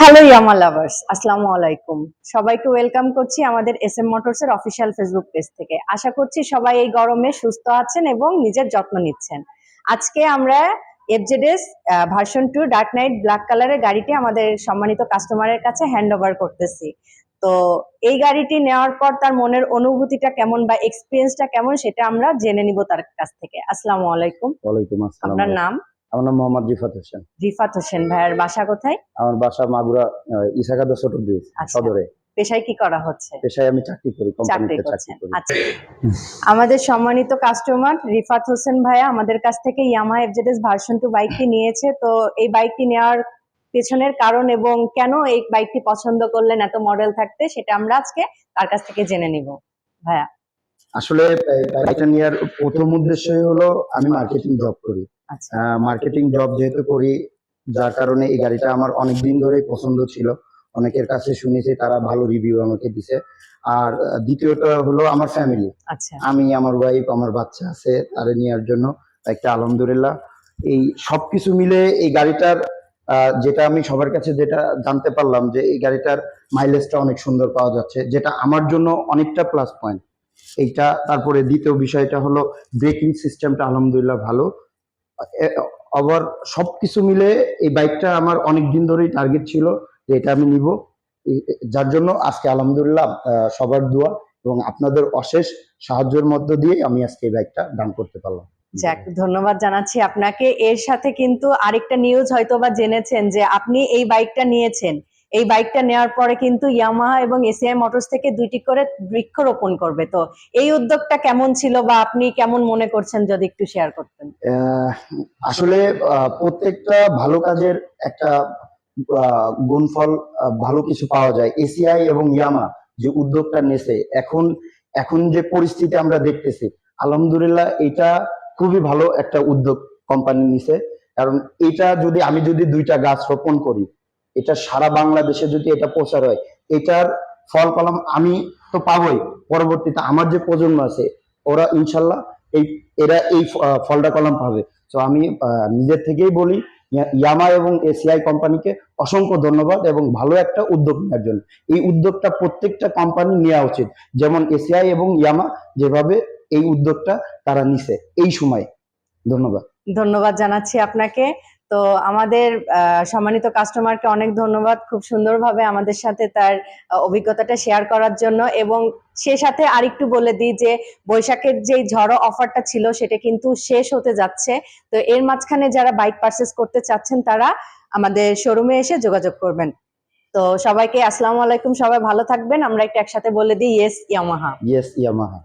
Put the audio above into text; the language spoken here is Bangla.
হ্যালো ইয়ামা লাভার্স আসসালামু আলাইকুম সবাইকে ওয়েলকাম করছি আমাদের এস এম মোটরস এর অফিসিয়াল ফেসবুক পেজ থেকে। আশা করছি সবাই এই গরমে সুস্থ আছেন এবং নিজের যত্ন নিচ্ছেন। আজকে আমরা FZS version two dark night black কালারের গাড়িটি আমাদের সম্মানিত কাস্টমারের কাছে হ্যান্ড ওভার করতেছি। তো এই গাড়িটি নেওয়ার পর তার মনের অনুভূতিটা কেমন বা এক্সপিরিয়েন্সটা কেমন সেটা আমরা জেনে নিব তার কাছ থেকে। আসসালামু আলাইকুম। ওয়ালাইকুম আসসালাম আপনার নাম? আমার নাম মোহাম্মদ রিফাত হোসেন। রিফাত হোসেন ভাইয়ের বাসা কোথায়? আমার বাসা মাগুরা ইসাকাদা ছোট ব্রিজ আচ্ছা। সদরে। পেশায় কি করা হচ্ছে? পেশায় আমি চাকরি করি কোম্পানিতে চাকরি করি। আচ্ছা। আমাদের সম্মানিত কাস্টমার রিফাত হোসেন ভাইয়া আমাদের কাছ থেকে ইয়ামা এফজেডএস ভার্সন টু বাইকটি নিয়েছে। তো এই বাইকটি নেওয়ার পেছনের কারণ এবং কেন এই বাইকটি পছন্দ করলেন এত মডেল থাকতে সেটা আমরা আজকে তার কাছ থেকে জেনে নিব। ভাইয়া। আসলে নেওয়ার প্রথম উদ্দেশ্যই হলো আমি মার্কেটিং জব করি। আচ্ছা। মার্কেটিং জব যেহেতু করি যার কারণে এই গাড়িটা আমার অনেক দিন ধরেই পছন্দ ছিল। অনেকের কাছে শুনেছি তারা ভালো রিভিউ আমাকে দিছে। আর দ্বিতীয়টা হলো আমার ফ্যামিলি আচ্ছা। আমি আমার ওয়াইফ আমার বাচ্চা আছে তারে নেওয়ার জন্য একটা আলহামদুলিল্লাহ। এই সবকিছু মিলে এই গাড়িটার যেটা আমি সবার কাছে যেটা জানতে পারলাম যে এই গাড়িটার মাইলেজটা অনেক সুন্দর পাওয়া যাচ্ছে যেটা আমার জন্য অনেকটা প্লাস পয়েন্ট এইটা, তারপরে দ্বিতীয় বিষয়টা হলো ব্রেকিং সিস্টেমটা আলহামদুলিল্লাহ ভালো। আবার সবকিছু মিলে এই বাইকটা আমার অনেক দিন ধরেই টার্গেট ছিল যে এটা আমি নিব। যার জন্য আজকে আলহামদুলিল্লাহ সবার দোয়া এবং আপনাদের অশেষ সাহায্যের মধ্য দিয়ে আমি আজকে এই বাইকটা দান করতে পারলাম। যাক, ধন্যবাদ জানাচ্ছি আপনাকে। এর সাথে কিন্তু আরেকটা নিউজ হয়তো বা জেনেছেন যে আপনি এই বাইকটা নিয়েছেন। এই বাইকটা নেওয়ার পরে কিন্তু ইয়ামাহা এবং এসিআই মোটরস থেকে দুইটি করে বৃক্ষরোপণ করবে। তো এই উদ্যোগটা কেমন ছিল বা আপনি কেমন মনে করছেন যদি একটু শেয়ার করতেন? আসলে প্রত্যেকটা ভালো কাজের একটা গুণফল ভালো কিছু পাওয়া যায়। এসিআই এবং ইয়ামা যে উদ্যোগটা নেছে, এখন এখন যে পরিস্থিতি আমরা দেখতেছি, আলহামদুলিল্লাহ এটা খুবই ভালো একটা উদ্যোগ কোম্পানি নিছে। কারণ এটা যদি, আমি যদি দুইটা গাছ রোপণ করি এটা সারা বাংলাদেশে যদি এটা প্রচার হয়, এটার ফল কলম আমি তো পাবোই। পরবর্তীতে আমার যে প্রজন্ম আছে, ওরা ইনশাল্লাহ এই, এরা এই ফলটা কলম পাবে। তো আমি নিজের থেকেই বলি, ইয়া- ইয়ামা এবং এসিআই কোম্পানিকে অসংখ্য ধন্যবাদ এবং ভালো একটা উদ্যোগ নেওয়ার জন্য। এই উদ্যোগটা প্রত্যেকটা কোম্পানি নেওয়া উচিত। যেমন এসিআই এবং ইয়ামা যেভাবে এই উদ্যোগটা তারা নিছে, এই সময়। ধন্যবাদ। ধন্যবাদ জানাচ্ছি আপনাকে। তো আমাদের সম্মানিত কাস্টমারকে অনেক ধন্যবাদ খুব সুন্দরভাবে আমাদের সাথে তার অভিজ্ঞতাটা শেয়ার করার জন্য এবং সে সাথে আরেকটু বলে দিই যে বৈশাখের যে ঝড়ো অফারটা ছিল সেটা কিন্তু শেষ হতে যাচ্ছে। তো এর মাঝখানে যারা বাইক পারচেস করতে চাচ্ছেন তারা আমাদের শোরুমে এসে যোগাযোগ করবেন। তো সবাইকে আসসালামু আলাইকুম, সবাই ভালো থাকবেন। আমরা একটু একসাথে বলে দিই ইয়েস ইয়ামাহা ইয়েস ইয়ামাহা